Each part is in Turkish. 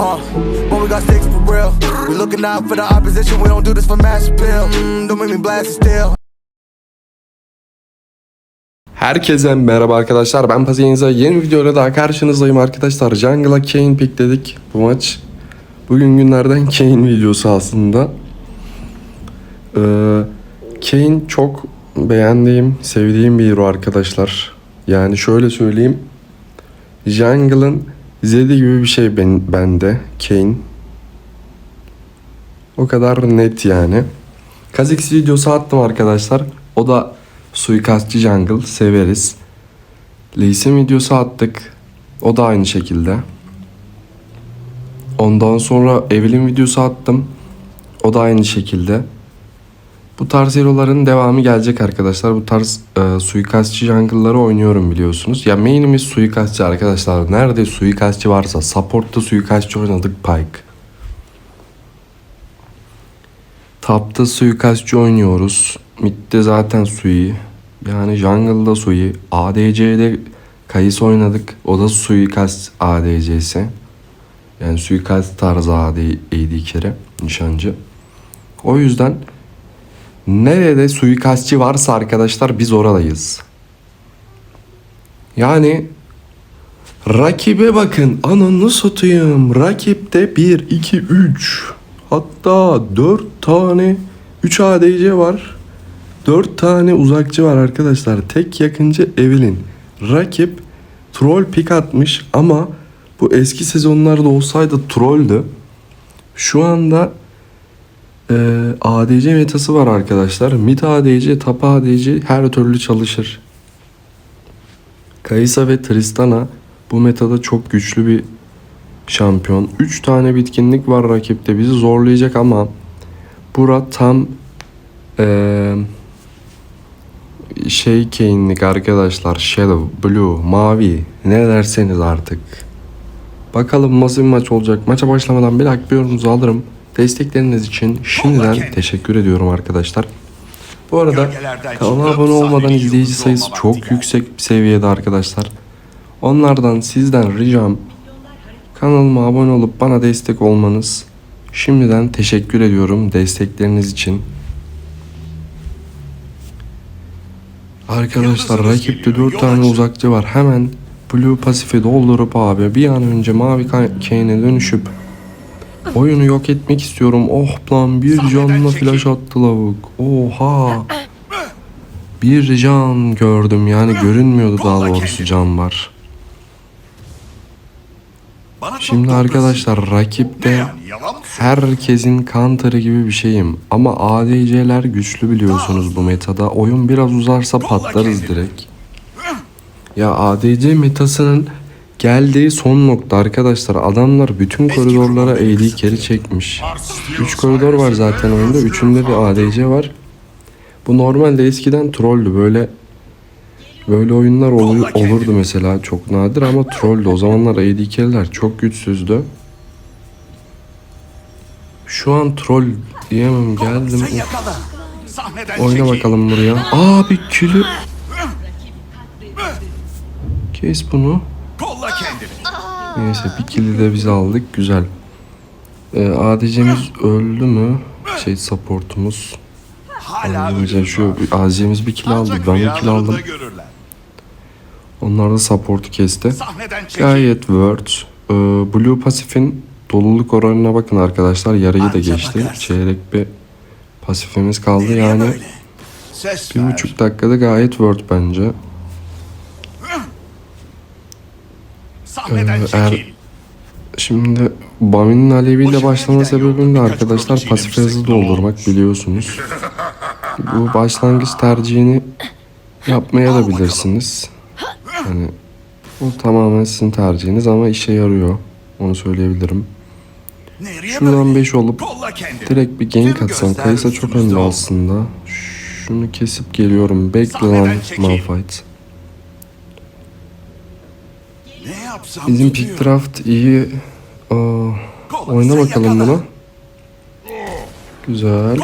Uh, when we got sticks for real. We looking out for the opposition. We don't do this for mass appeal. Mm, don't make me blast it still. Herkese merhaba arkadaşlar. Ben Paziniza. Yeni videoyla daha karşınızdayım arkadaşlar. Jungle'a Kane pickledik bu maç. Bugün günlerden Kane videosu aslında. Ee, Kane çok beğendiğim, sevdiğim bir hero arkadaşlar. Yani şöyle söyleyeyim. Jungle'ın Zed'i gibi bir şey ben, bende. Kane. O kadar net yani. Kha'Zix videosu attım arkadaşlar. O da suikastçı jungle severiz. Lee videosu attık. O da aynı şekilde. Ondan sonra Evelyn videosu attım. O da aynı şekilde. Bu tarz hero'ların devamı gelecek arkadaşlar. Bu tarz e, suikastçı jungle'ları oynuyorum biliyorsunuz. Ya main'imiz suikastçı arkadaşlar. Nerede suikastçı varsa support'ta suikastçı oynadık Pike. Tapta suikastçı oynuyoruz. Mid'de zaten Sui. Yani jungle'da Sui. ADC'de Kayıs oynadık. O da suikast ADC'si. Yani suikast tarzı AD, AD kere. Nişancı. O yüzden nerede suikastçı varsa arkadaşlar biz oradayız. Yani rakibe bakın. Ananı satayım. Rakipte 1, 2, 3 hatta 4 tane 3 ADC var. 4 tane uzakçı var arkadaşlar. Tek yakıncı Evelyn. Rakip troll pick atmış ama bu eski sezonlarda olsaydı trolldü. Şu anda e, ADC metası var arkadaşlar. Mid ADC, top ADC her türlü çalışır. Kaysa ve Tristana bu metada çok güçlü bir şampiyon. 3 tane bitkinlik var rakipte bizi zorlayacak ama bura tam eee şey Kane'lik arkadaşlar. Shadow, Blue, Mavi ne derseniz artık. Bakalım nasıl bir maç olacak. Maça başlamadan bir like bir yorumunuzu alırım. Destekleriniz için şimdiden teşekkür ediyorum arkadaşlar. Bu arada kanala abone olmadan izleyici sayısı çok yüksek bir seviyede arkadaşlar. Onlardan sizden ricam kanalıma abone olup bana destek olmanız. Şimdiden teşekkür ediyorum destekleriniz için. Arkadaşlar rakipte 4 tane uzakçı var. Hemen Blue Pasifi doldurup abi bir an önce mavi Kane'e dönüşüp oyunu yok etmek istiyorum. Oh lan bir canla flash attı lavuk. Oha. Bir can gördüm yani görünmüyordu daha doğrusu can var. Şimdi arkadaşlar rakipte herkesin counter'ı gibi bir şeyim. Ama ADC'ler güçlü biliyorsunuz bu metada. Oyun biraz uzarsa patlarız direkt. Ya ADC metasının geldiği son nokta arkadaşlar. Adamlar bütün koridorlara AD geri çekmiş. 3 koridor var zaten oyunda. Üçünde de ADC var. Bu normalde eskiden trolldü böyle Böyle oyunlar olu- olurdu mesela çok nadir ama trolldü. O zamanlar AD carry'ler çok güçsüzdü. Şu an troll diyemem geldim. Oyna bakalım buraya. Aa bir külü. Kes bunu. Kendini. Neyse bir kili de biz aldık. Güzel. Ee, ADC'miz öldü mü? Şey supportumuz. Hala şu ADC'miz bir kill aldı. Ben bir kill aldım. Onlar da supportu kesti. Gayet word. Ee, Blue Pasif'in doluluk oranına bakın arkadaşlar. Yarıyı da geçti. Çeyrek bir pasifimiz kaldı. Yani bir buçuk dakikada gayet word bence. Sahneden Ee, çekil. Şimdi Bami'nin aleviyle başlama sebebim de arkadaşlar pasif hızı doldurmak biliyorsunuz. Bu başlangıç tercihini yapmaya da bilirsiniz. Yani bu tamamen sizin tercihiniz ama işe yarıyor. Onu söyleyebilirim. Şuradan böyle? 5 olup direkt bir gank göster Kayısa çok önde aslında. Şunu kesip geliyorum. Bekle lan. Malphite. Ne yapsam Bizim pick draft iyi. Aa, oyna bakalım bunu. Güzel.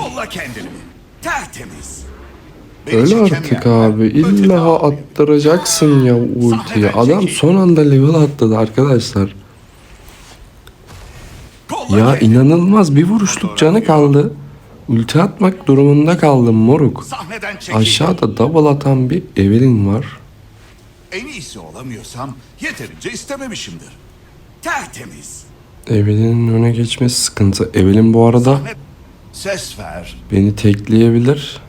Öyle artık abi. İlla attıracaksın ya ultiyi. Adam son anda level atladı arkadaşlar. Ya inanılmaz bir vuruşluk canı kaldı. Ulti atmak durumunda kaldım moruk. Aşağıda double atan bir Evelyn var. En iyisi olamıyorsam yeterince istememişimdir. Tertemiz. Evelyn'in öne geçmesi sıkıntı. Evelyn bu arada. Ses ver. beni tekleyebilir.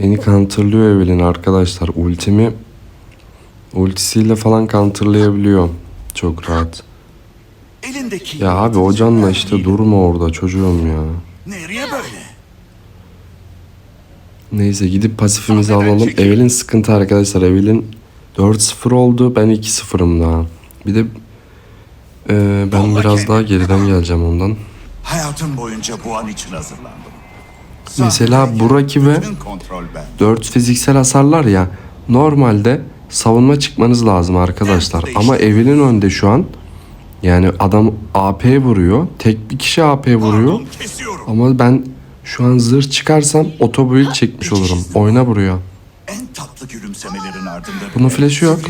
Beni counterlıyor Evelyn arkadaşlar. Ultimi ultisiyle falan counterlayabiliyor. Çok rahat. Elindeki... Ya abi o canla işte durma orada çocuğum ya. Nereye böyle? Neyse gidip pasifimizi alalım. Evelyn sıkıntı arkadaşlar. Evelyn 4-0 oldu. Ben 2-0'ım daha. Bir de e, ben biraz daha geriden geleceğim ondan. Hayatım boyunca bu an için hazırlandım. Mesela Sahneye bu rakibe bütün kontrol ben. 4 fiziksel hasarlar ya. Normalde savunma çıkmanız lazım arkadaşlar. Ama Evelyn önde şu an. Yani adam AP vuruyor. Tek bir kişi AP vuruyor. Ama ben şu an zırh çıkarsam otobuil çekmiş olurum. Oyna buraya. En tatlı gülümsemelerin ardında... Bunun flash'ı yok.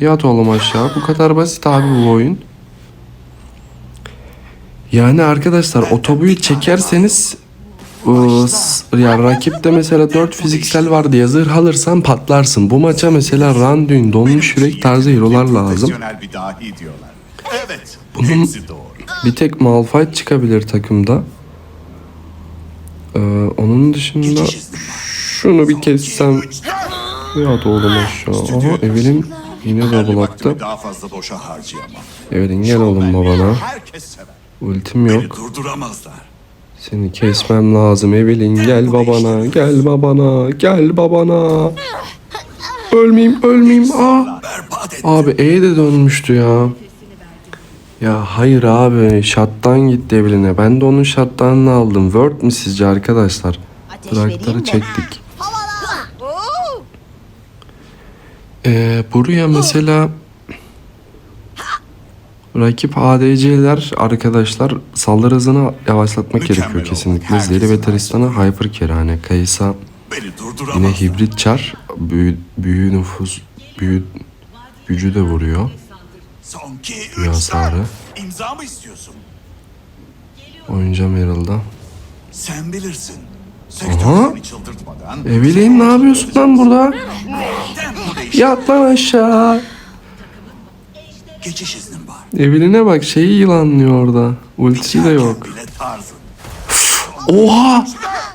Yat oğlum aşağı. Bu kadar basit abi bu oyun. Yani arkadaşlar otobuyu çekerseniz ıı, s- ya rakipte mesela 4 fiziksel var diye zırh alırsan patlarsın. Bu maça mesela Randuin donmuş yürek tarzı hero'lar lazım. Bunun-. Bir tek Malphite çıkabilir takımda. Ee, onun dışında şunu bir kessem Yat oğlum aşağı. Aha Evelyn yine double attı. daha fazla boşa harcayamam. Evelyn gel oğlum babana. Ultim yok. Durduramazlar. Seni kesmem lazım Evelyn gel babana gel babana gel babana. Ölmeyeyim ölmeyeyim aa. Et. Abi E de dönmüştü ya. Ya hayır abi şattan gitti Evelyn'e. Ben de onun şattanını aldım. Word mi sizce arkadaşlar? Mi? çektik. Ee, buraya mesela rakip ADC'ler arkadaşlar saldırı hızını yavaşlatmak Mükemmel gerekiyor kesinlikle. Zeri ve Tristan'a Hyper Kerane, Kaysa Yine hibrit çar büyü, büyü nüfus büyü gücü de vuruyor. Son ki Büyü üç hasarı. dört. İmza mı istiyorsun? Oynayacağım Herald'a. Sen bilirsin. Sektör seni çıldırtmadan... Evelyn ne yapıyorsun lan burada? Değişti. Yat lan aşağı. Geçiş iznin var. Evelyn'e bak şeyi yılanlıyor orada. Ultisi de yok. Bile tarzın. Oha!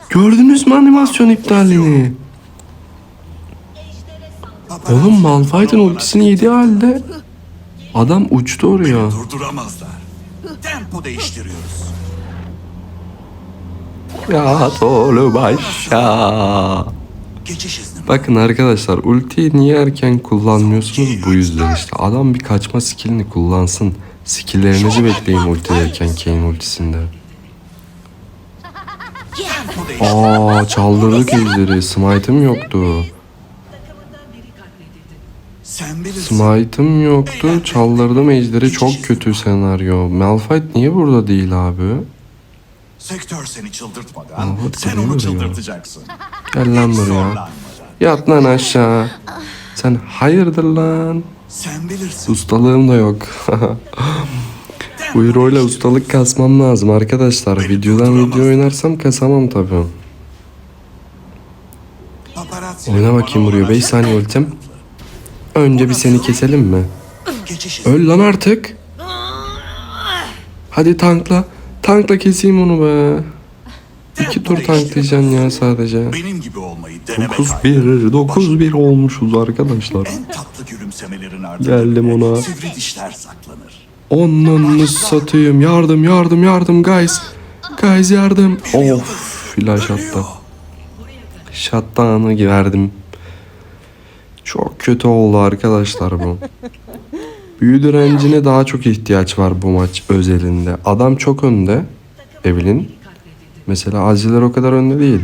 Gördünüz mü animasyon iptalini? Oğlum Malphite'ın ultisini yedi halde adam uçtu oraya. Durduramazlar. Tempo değiştiriyoruz. Yat oğlum aşağı. Geçiş izni. Bakın arkadaşlar ultiyi niye erken kullanmıyorsunuz bu yüzden işte. Adam bir kaçma skillini kullansın. Skilllerinizi bekleyin ultideyken Kayn ultisinde. Tempo. Aa çaldırdık ejderi. Smite'ım yoktu. Sen bilirsin. Smite'ım yoktu. Çaldırdım ejderi. Çok kötü senaryo. Malphite niye burada değil abi? Sektör seni çıldırtmadan Aha, sen onu çıldırtacaksın. Gel lan buraya. Yat lan aşağı. Sen hayırdır lan? Sen bilirsin. Ustalığım da yok. Bu hero'yla ustalık kasmam lazım arkadaşlar. Videodan video oynarsam kasamam tabii. Oyna bakayım buraya. olan 5 saniye ultim. Önce bir seni keselim mi? Öl lan artık. Hadi tankla. Tankla keseyim onu be. İki tur tanklayacaksın ya sadece. Benim gibi olmayı deneme 9-1, 9-1 olmuşuz arkadaşlar. En tatlı gülümsemelerin ardında Geldim ona. Sivri dişler saklanır. Onunla satayım. Yardım yardım yardım guys. Guys yardım. Of flash attı. Shutdown'ı verdim. Çok kötü oldu arkadaşlar bu. Büyü direncine daha çok ihtiyaç var bu maç özelinde. Adam çok önde. Evelyn. Mesela Aziler o kadar önde değil.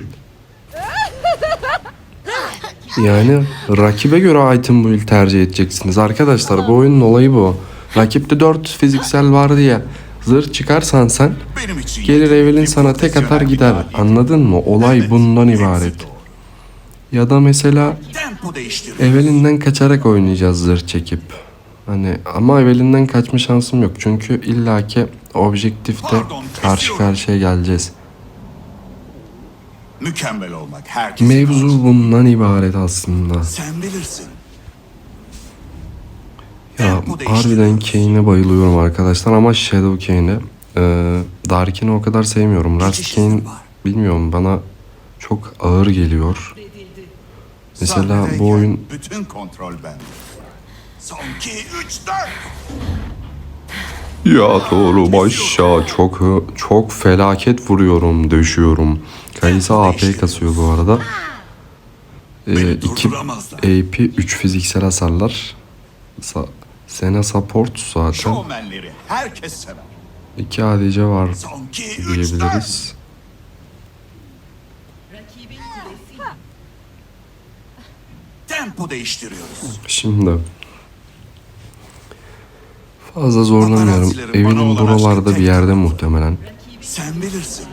Yani rakibe göre item build tercih edeceksiniz. Arkadaşlar bu oyunun olayı bu. Rakipte 4 fiziksel var diye zırh çıkarsan sen gelir Evelyn sana tek atar gider. Anladın mı? Olay bundan ibaret. Ya da mesela. Evelyn'den kaçarak oynayacağız zırh çekip. Hani ama Evelyn'den kaçma şansım yok. Çünkü illaki objektifte karşı karşıya geleceğiz. Mükemmel olmak herkesin Mevzu harcı. bundan ibaret aslında. Sen bilirsin. Ya harbiden. Kane'e bayılıyorum arkadaşlar ama Shadow Kane'e. Ee, Darkin'i o kadar sevmiyorum. Rust Kane bilmiyorum bana çok ağır geliyor. Mesela bu oyun Bütün kontrol bende. Son 2, 3, 4. Ya doğru başa çok çok felaket vuruyorum, döşüyorum. Kayısı AP kasıyor bu arada. Ee, 2 durduramazlar. AP 3 fiziksel hasarlar. Sa- Sena support zaten. Şovmenleri herkes sever. 2 ADC var Son 2, 3, 4. diyebiliriz. Tempo değiştiriyoruz. Şimdi fazla zorlamıyorum. Evinin buralarda bir yerde muhtemelen. Sen bilirsin.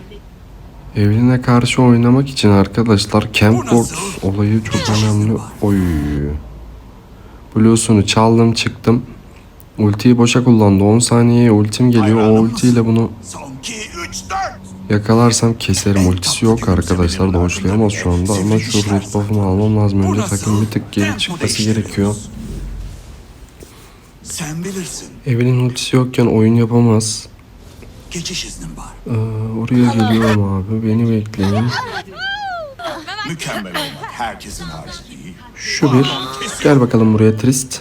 Evine karşı oynamak için arkadaşlar Camp Wars olayı çok önemli. Oy. Blue'sunu çaldım çıktım. Ultiyi boşa kullandı. 10 saniyeye ultim geliyor. O ultiyle bunu Son 2, 3, 4. yakalarsam keserim. Ultisi yok arkadaşlar. Doğuşlayamaz şu anda ama şu red buff'ımı almam lazım. Önce takım bir tık geri çıkması gerekiyor. Sen bilirsin. Evelyn ultisi yokken oyun yapamaz. Geçiş iznim var. Ee, oraya geliyorum abi. Beni bekleyin. Mükemmel olmak herkesin harcı değil. Şu bir. Gel bakalım buraya Trist.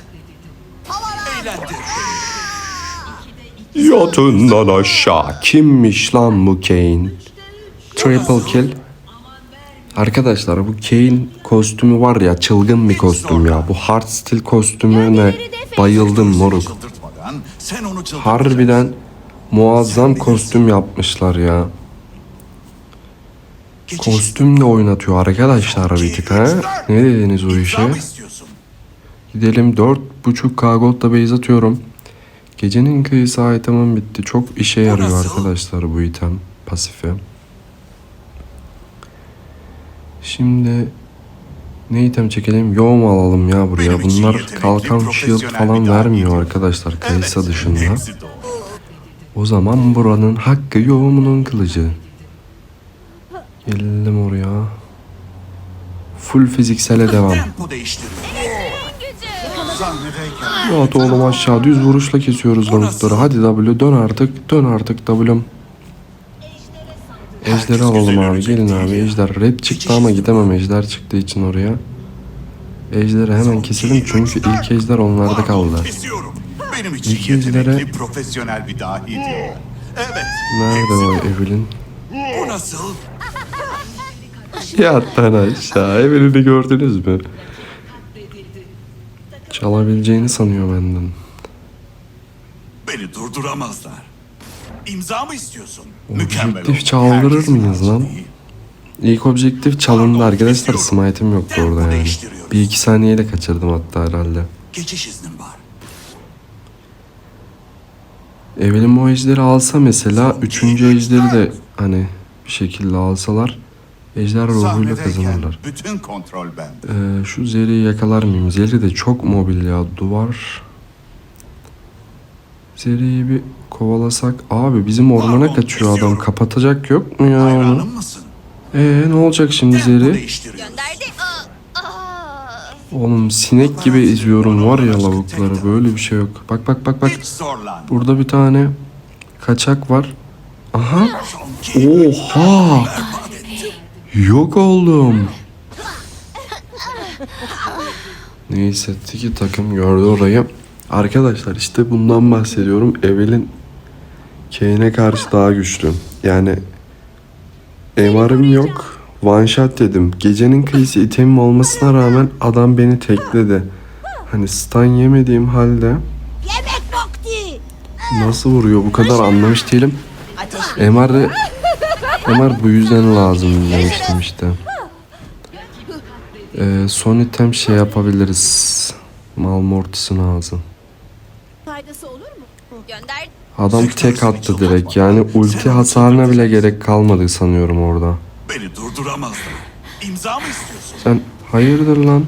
Eğlendir. Yatından aşağı. Kimmiş lan bu Kane? Triple kill. Arkadaşlar bu Kane kostümü var ya çılgın bir kostüm ya. Bu hard steel kostümüne bayıldım moruk. Harbiden muazzam kostüm yapmışlar ya. Geçiş Kostüm de oynatıyor arkadaşlar bir tık ha. Ne dediniz o işe? Gidelim 4.5k gold'da base atıyorum. Gecenin kıyısı item'ım bitti. Çok işe yarıyor arkadaşlar bu item pasifi. Şimdi ne item çekelim? Yo mu alalım ya buraya? Bunlar kalkan shield falan vermiyor arkadaşlar kayısa dışında. O zaman buranın hakkı yoğumunun kılıcı. Gelelim oraya. Full fiziksele devam. Rahat oğlum aşağı düz vuruşla kesiyoruz lavukları. Hadi W dön artık. Dön artık W'm. Ejderi alalım abi. Gelin abi ejder. Red çıktı ama gidemem ejder çıktığı için oraya. Ejderi hemen keselim çünkü ilk ejder onlarda kaldı. Kesiyorum. Benim için İlk ejder'e- profesyonel bir dahi diyor. Evet. Nerede o Evelyn? Bu nasıl? Yattan aşağı. Evelyn'i gördünüz mü? Çalabileceğini sanıyor benden. Beni durduramazlar. İmza mı istiyorsun? Mükemmel Objektif çaldırır mıyız lan? İlk objektif çalındı arkadaşlar. Smite'im yoktu orada yani. Bir iki saniyeyle kaçırdım hatta herhalde. Geçiş iznim var. Evelyn o ejderi alsa mesela üçüncü ejderi de hani bir şekilde alsalar ejder ruhuyla kazanırlar. bütün kontrol bende. Ee, şu Zeri'yi yakalar mıyım? Zeri de çok mobil ya. Duvar. Zeri'yi bir kovalasak. Abi bizim ormana Pardon, kaçıyor adam. Kapatacak yok mu ya onu? Ee ne olacak şimdi Tempo Zeri? Oğlum sinek gibi izliyorum var ya lavukları. Böyle bir şey yok. Bak bak bak bak. Burada bir tane kaçak var. Aha. Oha! Yok oldum. Neyse tiki takım gördü orayı. Arkadaşlar işte bundan bahsediyorum. Evelyn Kane'e karşı daha güçlü. Yani MR'ım yok. One shot dedim. Gecenin kıyısı itemim olmasına rağmen adam beni tekledi. Hani stun yemediğim halde nasıl vuruyor bu kadar anlamış değilim. Ateş. MR bu yüzden lazım demiştim işte. Ee, son item şey yapabiliriz. Malmortis'in ağzı. Faydası olur mu? Gönderdi. Adam tek attı direkt. Yani ulti hasarına bile gerek kalmadı sanıyorum orada. Beni durduramazlar. İmza mı istiyorsun? Sen hayırdır lan?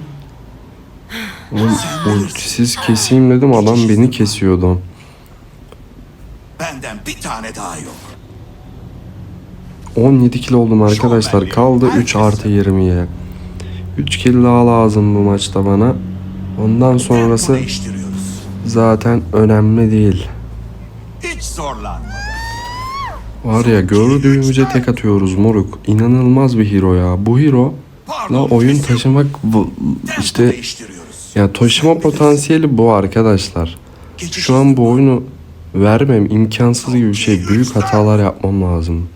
Oğlum ultisiz keseyim dedim adam beni kesiyordu. Benden bir tane daha yok. 17 kilo oldum arkadaşlar. Kaldı 3 artı 20'ye. 3 kill daha lazım bu maçta bana. Ondan sonrası zaten önemli değil. Hiç. Var ya gördüğümüze tek atıyoruz moruk. İnanılmaz bir hero ya. Bu hero la oyun taşımak bu- işte ya taşıma potansiyeli bu arkadaşlar. Şu an bu oyunu vermem imkansız gibi bir şey. Büyük hatalar yapmam lazım.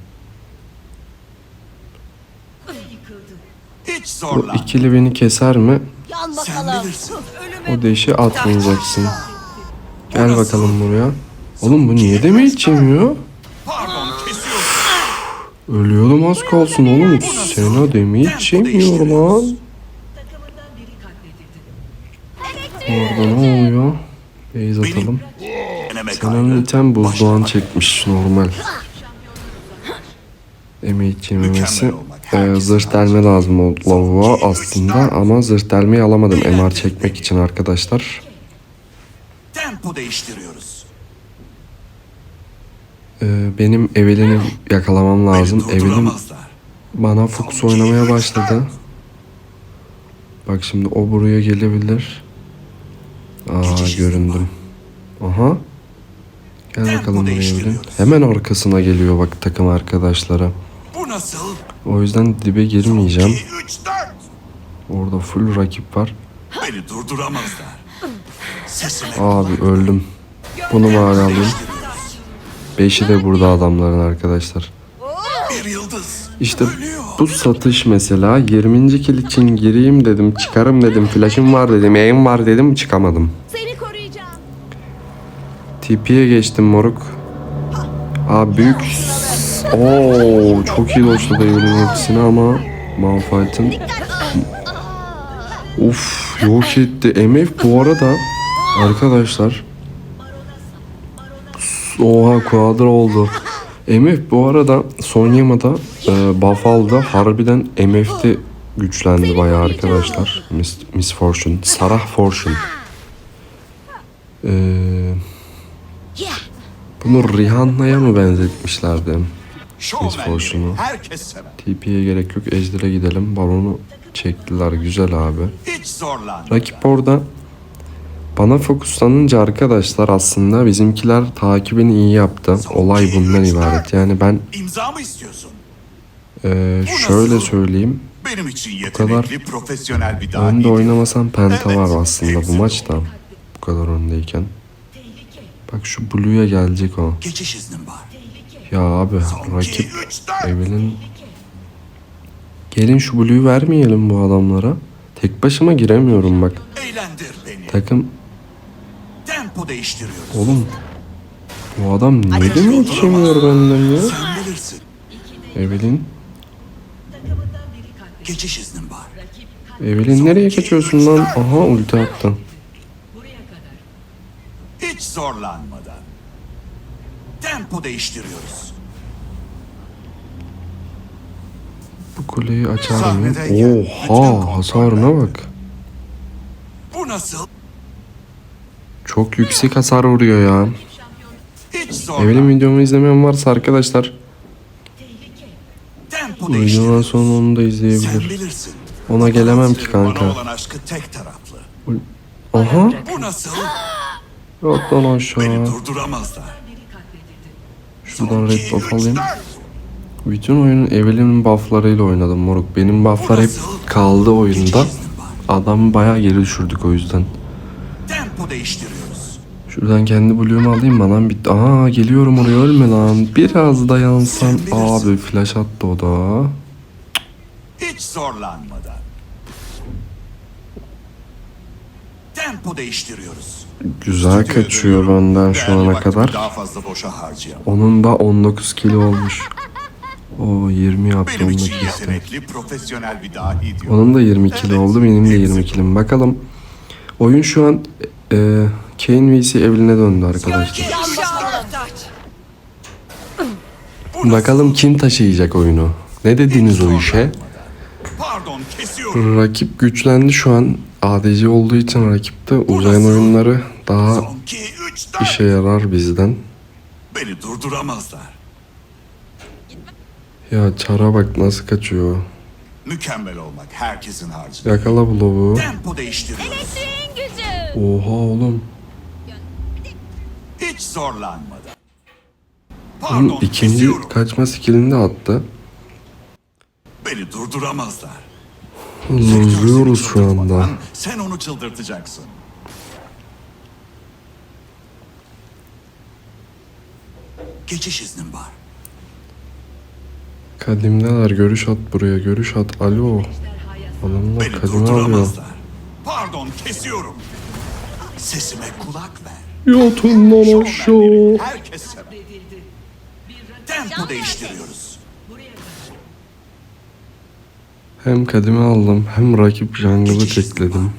Hiç Bu zorlan. ikili beni keser mi? Yan Sen bakalım. bilirsin. O deşi atmayacaksın. Gel bakalım buraya. Oğlum bu niye deme içemiyor? Pardon kesiyorum. Ölüyordum az kalsın oğlum. Sena demi içemiyor lan. Orada ne oluyor? Beyz atalım. Denemek Sena'nın ayrı. item buzdoğan çekmiş normal. Emeği yememesi. Mükemmel Ee, zırh delme lazım o lavuğa aslında ama zırh delmeyi alamadım MR çekmek için arkadaşlar. Tempo değiştiriyoruz. Ee, benim Evelyn'i yakalamam lazım. Evelyn bana fokus oynamaya başladı. Bak şimdi o buraya gelebilir. Aa göründüm. Aha. Gel bakalım buraya Evelyn. Hemen arkasına geliyor bak takım arkadaşlara. Bu nasıl? O yüzden dibe girmeyeceğim. 2, 3, 4. Orada full rakip var. Beni durduramazlar. Sesime Abi öldüm. Bunu bari alayım. Beşi de burada adamların arkadaşlar. bir yıldız. İşte bu satış mesela 20. kill için gireyim dedim çıkarım dedim flash'ım var dedim yayın var dedim çıkamadım. Seni koruyacağım. TP'ye geçtim moruk. Aa büyük. Oo çok iyi doşladı evinin hepsini ama Malphite'ın Uf yok etti. MF bu arada arkadaşlar Oha quadra oldu. MF bu arada son yamada e, buff aldı. Harbiden MF'de güçlendi bayağı arkadaşlar. Miss, Miss Fortune. Sarah Fortune. Yeah. bunu Rihanna'ya mı benzetmişlerdi? Herkes sever. TP'ye gerek yok. Ejder'e gidelim. Baronu çektiler. Güzel abi. Rakip orada bana fokuslanınca arkadaşlar aslında bizimkiler takibini iyi yaptı. Olay bundan ibaret. Yani ben İmza mı istiyorsun? eee, şöyle söyleyeyim. Benim için kadar yetenekli, profesyonel bir. Önde oynamasam penta Evet, var aslında bu maçta. Bu kadar öndeyken. Bak şu Blue'ya gelecek o. Geçiş iznim var. Ya abi rakip 2, 3, 4. Evelyn Gelin şu Blue'yu vermeyelim bu adamlara. Tek başıma giremiyorum bak. Eğlendir beni. Takım Tempo değiştiriyoruz. oğlum bu adam niye de mi yetişemiyor benden ya? Sen bilirsin. Evelyn Geçiş iznim var. Evelyn nereye kaçıyorsun lan? Aha ulti attı. Hiç zorlanmadan. Tempo değiştiriyoruz. Bu kuleyi açar mı? Oha hasarına bak. Bu nasıl? Çok yüksek hasar vuruyor ya. Evelyn videomu izlemeyen varsa arkadaşlar sonra onu da izleyebilir. Ona gelemem ki kanka. Aha Bu nasıl? yok lan Beni aşağı. durduramazlar. Şuradan İki, red buff alayım. Bütün oyunun Evelyn'in bufflarıyla oynadım moruk. Benim bufflar hep kaldı oyunda. Adamı bayağı geri düşürdük o yüzden. Tempo değiştiriyoruz. Şuradan kendi blue'umu alayım mı lan? Bitti. Aa geliyorum oraya ölme lan. Biraz dayansam. Abi flash attı o da. Hiç zorlanmadan. Tempo değiştiriyoruz. Güzel kaçıyor benden şu ana kadar. Daha fazla boşa harcayamam. Onun da 19 kilo olmuş. O 20 yaptı Benim onu da profesyonel bir dahi diyor. Onun da 20 kilo oldu. Benim de 20 kilim. Bakalım. Oyun şu an e, Kane vs Evelyn'e döndü arkadaşlar. Bakalım. Kim taşıyacak oyunu. Ne dediniz o işe? Pardon kesiyorum. Rakip güçlendi şu an. ADC olduğu için rakipte uzayın oyunları daha Son 2, 3, 4. işe yarar bizden. Beni durduramazlar. Ya çara bak nasıl kaçıyor. Mükemmel olmak herkesin harcı. Yakala bu lavuğu. Tempo değiştiriyoruz. Elektriğin gücü. Oha oğlum. Hiç zorlanmadan. Pardon ikinci kesiyorum. kaçma skillini de attı. Beni durduramazlar. Hızlıyoruz şu anda. Sen onu çıldırtacaksın. Geçiş iznim var. Kadimdeler görüş at buraya görüş at. Alo. Adamlar Beni kadime alıyor. durduramazlar. Pardon kesiyorum. Sesime kulak ver. Yatın lan Şovmenleri aşağı. herkes sever. Tempo değiştiriyoruz. Hem kadime aldım hem rakip jungle'ı tekledim.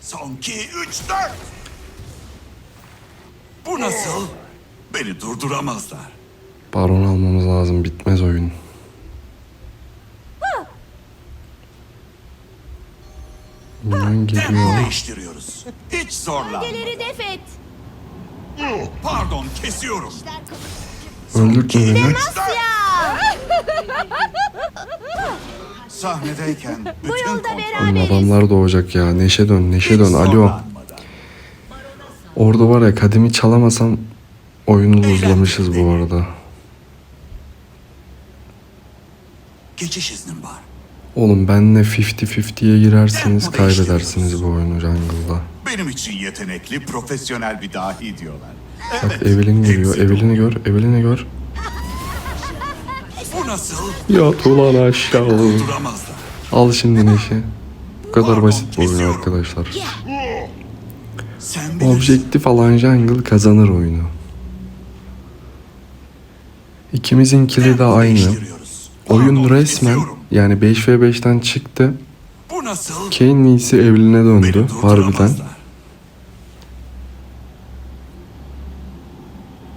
Son 2, 3, 4. Bu nasıl? Beni durduramazlar. Baron almamız lazım bitmez oyun. Minyon geliyor. değiştiriyoruz. Hiç zorlanma. Geleri def et. Pardon kesiyorum. Öldürtme beni. Ya. Sahnedeyken Bu bütün yolda Oğlum beraberiz. adamlar doğacak ya. Neşe dön neşe dön. Alo. Orada var ya kadimi çalamasam oyunu luzlamışız bu arada. Geçiş iznim var. Oğlum benle 50-50'ye girerseniz kaybedersiniz bu oyunu jungle'da. Benim için yetenekli, profesyonel bir dahi diyorlar. Bak Evelyn geliyor. Evelyn'i gör. Evelyn'i gör. Bu nasıl? Yat ulan aşağı. Duramazlar. Al şimdi Neşe. Bu kadar basit bu oyun arkadaşlar. Sen bilirsin. Objektif alan jungle kazanır oyunu. İkimizinkili de aynı. değiştiriyoruz. Oyun resmen kesiyorum. yani 5v5'ten çıktı. Bu nasıl? İyisi Evelyn'e Beni döndü harbiden. durduramazlar.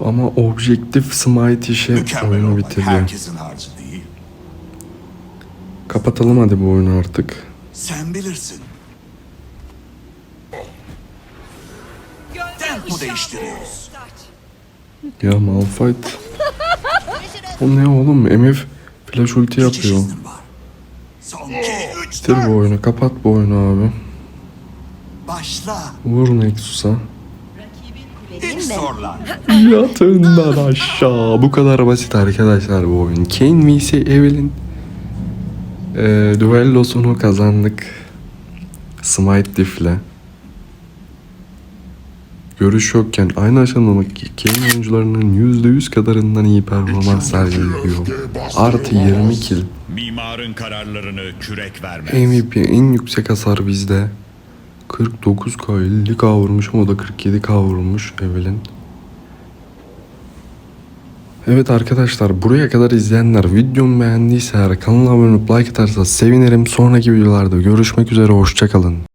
Ama objektif smite işi Mükemmel oyunu bitirdi. herkesin harcı değil. Kapatalım hadi bu oyunu artık. Sen bilirsin. Tempo değiştiriyoruz. Ya Malphite. o ne oğlum? MF flash ulti Geçiş yapıyor. iznim var. Son 2, 3, Bitir bu 4. oyunu. Kapat bu oyunu abi. Başla. Vur Nexus'a. Yatından aşağı. Bu kadar basit arkadaşlar bu oyun. Kane vs Evelyn. Ee, düellosunu kazandık. Smite Diff'le. Görüş yokken aynı aşamadaki Kane oyuncularının %100 kadarından iyi performans sergiliyor. Artı 20 kill. Mimarın kararlarını kürek vermez. MVP en yüksek hasar bizde. 49k 50k vurmuş ama da 47k vurmuş Evelyn. Evet arkadaşlar buraya kadar izleyenler videomu beğendiyse eğer kanala abone olup like atarsa sevinirim. Sonraki videolarda görüşmek üzere hoşçakalın.